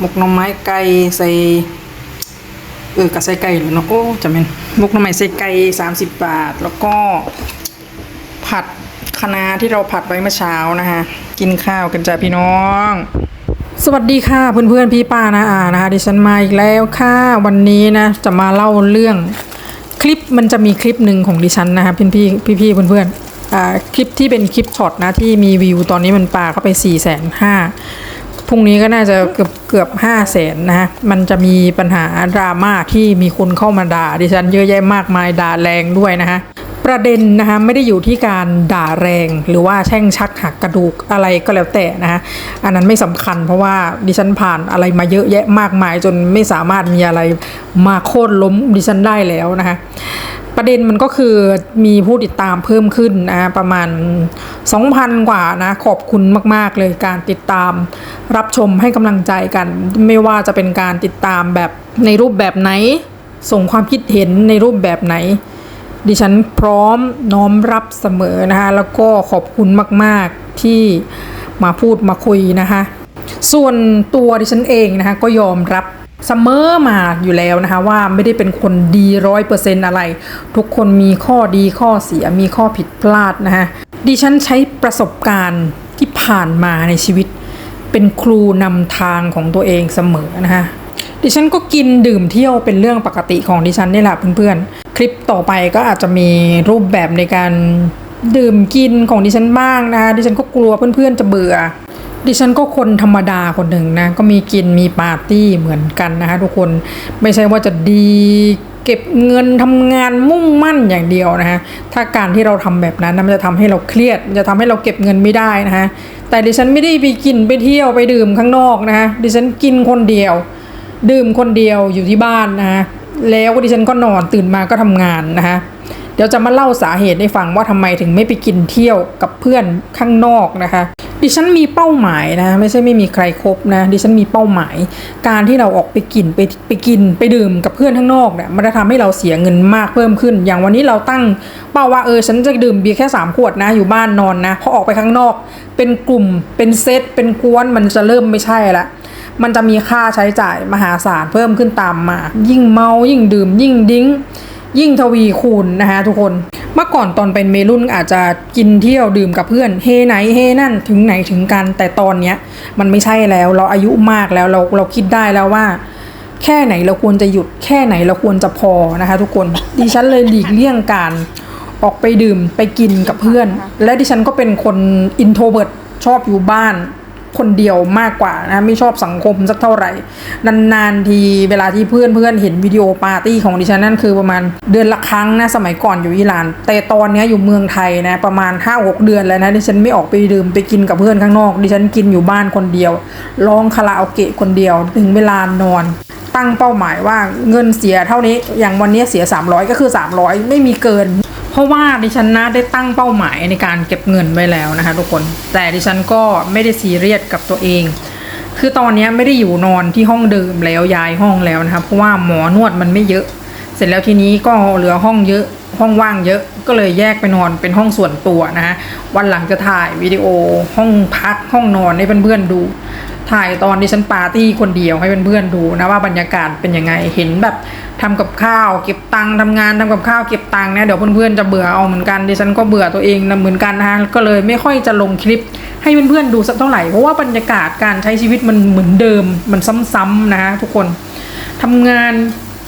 หมกหน่อไม้ไก่ใส่เออกระใส่ไก่หรือเนาะโอ้จะเป็นหมกหน่อไม้ใส่ไก่สามสิบบาท แล้วก็ผัดคะน้าที่เราผัดไว้เมื่อเช้านะคะกินข้าวกันจ้ะพี่น้อง สวัสดีค่ะเพื่อนๆพี่ป้านะอานะคะดิฉันมาอีกแล้วค่ะวันนี้นะจะมาเล่าเรื่องคลิปมันจะมีคลิปหนึ่งของดิฉันนะคะพี่พี่พี่ๆเพื่อนๆอ่าคลิปที่เป็นคลิปช็อตนะที่มีวิวตอนนี้มันปาเข้าไป4ี่แสนห้า รุ่งนี้ก็น่าจะเกือบเกือบห้าแสนนะฮะ มันจะมีปัญหาดราม่าที่มีคนเข้ามาด่าดิฉันเยอะแยะมากมายด่าแรงด้วยนะฮะ ประเด็นนะคะไม่ได้อยู่ที่การด่าแรงหรือว่าแช่งชักหักกระดูกอะไรก็แล้วแต่นะคะอันนั้นไม่สำคัญเพราะว่าดิฉันผ่านอะไรมาเยอะแยะมากมาย จนไม่สามารถมีอะไรมาโค่นล้มดิฉันได้แล้วนะคะประเด็นมันก็คือมีผู้ติดตามเพิ่มขึ้นนะประมาณ 2,000 กว่านะขอบคุณมาก ๆ เลยการติดตามรับชมให้กำลังใจกัน ไม่ว่าจะเป็นการติดตามแบบในรูปแบบไหน ส่งความคิดเห็นในรูปแบบไหน ดิฉันพร้อมน้อมรับเสมอนะคะ แล้วก็ขอบคุณมาก ๆ ที่มาพูดมาคุยนะคะ ส่วนตัวดิฉันเองนะคะก็ยอมรับเสมอมาอยู่แล้วนะคะว่าไม่ได้เป็นคนดีร้อยเปอร์เซนต์อะไร ทุกคนมีข้อดีข้อเสียมีข้อผิดพลาดนะคะดิฉันใช้ประสบการณ์ที่ผ่านมาในชีวิต เป็นครูนำทางของตัวเองเสมอนะคะ ดิฉันก็กินดื่มเที่ยวเป็นเรื่องปกติของดิฉันนี่แหละเพื่อนๆ คลิปต่อไปก็อาจจะมีรูปแบบในการดื่มกินของดิฉันบ้างนะคะดิฉันก็กลัวเพื่อนๆจะเบื่อ ดิฉันก็คนธรรมดาคนหนึ่งนะ ก็มีกินมีปาร์ตี้เหมือนกันนะคะทุกคนไม่ใช่ว่าจะดีเก็บเงินทำงานมุ่งมั่นอย่างเดียวนะคะถ้าการที่เราทำแบบนั้นมันจะทำให้เราเครียดมันจะทำให้เราเก็บเงินไม่ได้นะคะแต่ดิฉันไม่ได้ไปกินไปเที่ยวไปดื่มข้างนอกนะคะดิฉันกินคนเดียว ดื่มคนเดียวอยู่ที่บ้านนะคะแล้วดิฉันก็นอนตื่นมาก็ทำงานนะคะเดี๋ยวจะมาเล่าสาเหตุให้ฟังว่าทำไมถึงไม่ไปกินเที่ยวกับเพื่อนข้างนอกนะคะ ดิฉันมีเป้าหมายนะไม่ใช่ไม่มีใครครบนะ ดิฉันมีเป้าหมาย การที่เราออกไปกินไปไปกินไปดื่มกับเพื่อนข้างนอกเนี่ยมันจะทำให้เราเสียเงินมากเพิ่มขึ้น อย่างวันนี้เราตั้งเป้าว่าเออฉันจะดื่มเบียร์แค่ 3 ขวดนะอยู่บ้านนอนนะพอออกไปข้างนอก เป็นกลุ่มเป็นเซตเป็นกวนมันจะเริ่มไม่ใช่ละ มันจะมีค่าใช้จ่ายมหาศาลเพิ่มขึ้นตามมา ยิ่งเมายิ่งดื่ม ยิ่งดิ้ง ยิ่งทวีคูณนะคะทุกคน เมื่อก่อนตอนเป็นเมรุ่นอาจจะกินเที่ยวดื่มกับเพื่อน เฮไหนเฮนั่นถึงไหนถึงกัน แต่ตอนเนี้ยมันไม่ใช่แล้วเราอายุมากแล้วเราเราคิดได้แล้วว่าแค่ไหนเราควรจะหยุดแค่ไหนเราควรจะพอนะคะทุกคนดิฉันเลยหลีกเลี่ยงการออกไปดื่มไปกินกับเพื่อน และดิฉันก็เป็นคนอินโทรเวิร์ตชอบอยู่บ้าน คนเดียวมากกว่านะไม่ชอบสังคมสักเท่าไหร่ นานๆทีเวลาที่เพื่อนเพื่อนๆเห็นวิดีโอปาร์ตี้ของดิฉันนั่นคือประมาณเดือนละครั้งนะสมัยก่อนอยู่อิหร่าน แต่ตอนนี้อยู่เมืองไทยนะประมาณ 5-6 เดือนแล้วนะดิฉันไม่ออกไปดื่มไปกินกับเพื่อนข้างนอก ดิฉันกินอยู่บ้านคนเดียวร้องคาราโอเกะคนเดียวถึงเวลานอนตั้งเป้าหมายว่าเงินเสียเท่านี้อย่างวันนี้เสีย 300 ก็คือ 300 ไม่มีเกิน เพราะว่าดิฉันนะได้ตั้งเป้าหมายในการเก็บเงินไว้แล้วนะคะ ทุกคนแต่ดิฉันก็ไม่ได้ซีเรียสกับตัวเอง คือตอนนี้ไม่ได้อยู่นอนที่ห้องเดิมแล้วย้ายห้องแล้วนะคะเพราะว่าหมอนวดมันไม่เยอะ เสร็จแล้วทีนี้ก็เหลือห้องเยอะห้องว่างเยอะก็เลยแยกไปนอนเป็นห้องส่วนตัวนะคะวันหลังจะถ่ายวิดีโอห้องพักห้องนอนให้เพื่อนๆดู ถ่ายตอนที่ฉันปาร์ตี้คนเดียวให้เพื่อนๆดูนะว่าบรรยากาศเป็นยังไงเห็นแบบทำกับข้าวเก็บตังค์ทำงานทำกับข้าวเก็บตังค์เนี่ยเดี๋ยวเพื่อนๆจะเบื่อเอาเหมือนกันดิฉันก็เบื่อตัวเองนะเหมือนกันนะะก็เลยไม่ค่อยจะลงคลิปให้เพื่อนๆดูสักเท่าไหร่เพราะว่าบรรยากาศการใช้ชีวิตมันเหมือนเดิมมันซ้ำๆนะทุกคนทำงาน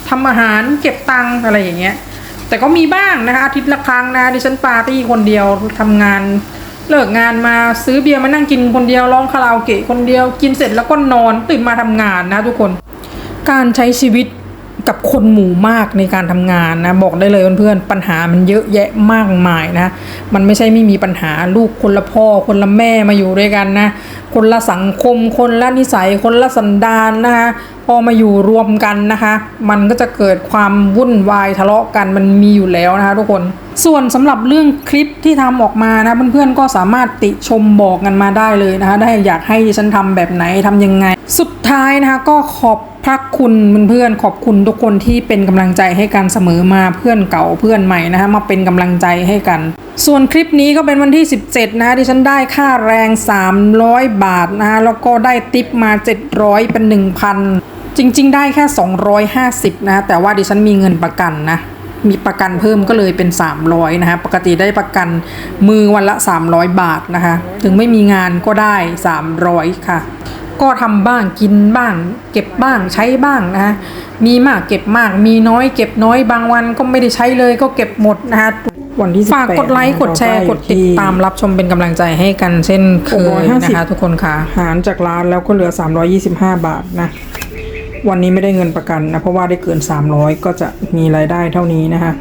ทำอาหารเก็บตังค์อะไรอย่างเงี้ยแต่ก็มีบ้างนะคะอาทิตย์ละครั้งนะดิฉันปาร์ตี้คนเดียวทำงาน เลิกงานมาซื้อเบียร์มานั่งกินคนเดียวร้องคาราโอเกะคนเดียวกินเสร็จแล้วก็นอนตื่นมาทำงานนะทุกคน การใช้ชีวิตกับคนหมู่มากในการทำงานนะบอกได้เลยเพื่อนๆปัญหามันเยอะแยะมากมายนะ มันไม่ใช่ไม่มีปัญหาลูกคนละพ่อ คนละแม่มาอยู่ด้วยกันนะ คนละสังคม คนละนิสัย คนละสันดานนะคะ พอมาอยู่รวมกันนะคะ มันก็จะเกิดความวุ่นวายทะเลาะกันมันมีอยู่แล้วนะคะทุกคน ส่วนสำหรับเรื่องคลิปที่ทำออกมานะเพื่อนๆก็สามารถติชมบอกกันมาได้เลยนะคะ ได้อยากให้ฉันทำแบบไหนทำยังไง สุดท้ายนะคะก็ขอบพระคุณเพื่อนๆขอบคุณทุกคนที่เป็นกำลังใจให้กันเสมอมาเพื่อนเก่าเพื่อนใหม่นะคะมาเป็นกำลังใจให้กันส่วนคลิปนี้ก็เป็นวันที่ 17 นะที่ฉันได้ค่าแรง 300 บาทนะแล้วก็ได้ติปมา 700 เป็น 1,000 จริง ๆ ได้แค่ 250 นะ แต่ว่าดิฉันมีเงินประกันนะ มีประกันเพิ่มก็เลยเป็น 300 นะคะปกติได้ประกันมือวันละ 300 บาทนะคะ ถึงไม่มีงานก็ได้ 300 ค่ะ ก็ทำบ้างกินบ้าง เก็บบ้างใช้บ้างนะคะมีมากเก็บมาก มีน้อยเก็บน้อยบางวันก็ไม่ได้ใช้เลยก็เก็บหมดนะคะ วันที่ฝากกดไลค์กดแชร์กดติดตามรับชมเป็นกำลังใจให้กันเช่นเคยนะคะ ทุกคนค่ะ หารจากร้านแล้วก็เหลือ 325 บาทนะวันนี้ไม่ได้เงินประกันนะเพราะว่าได้เกิน 300 ก็จะมีรายได้เท่านี้นะคะ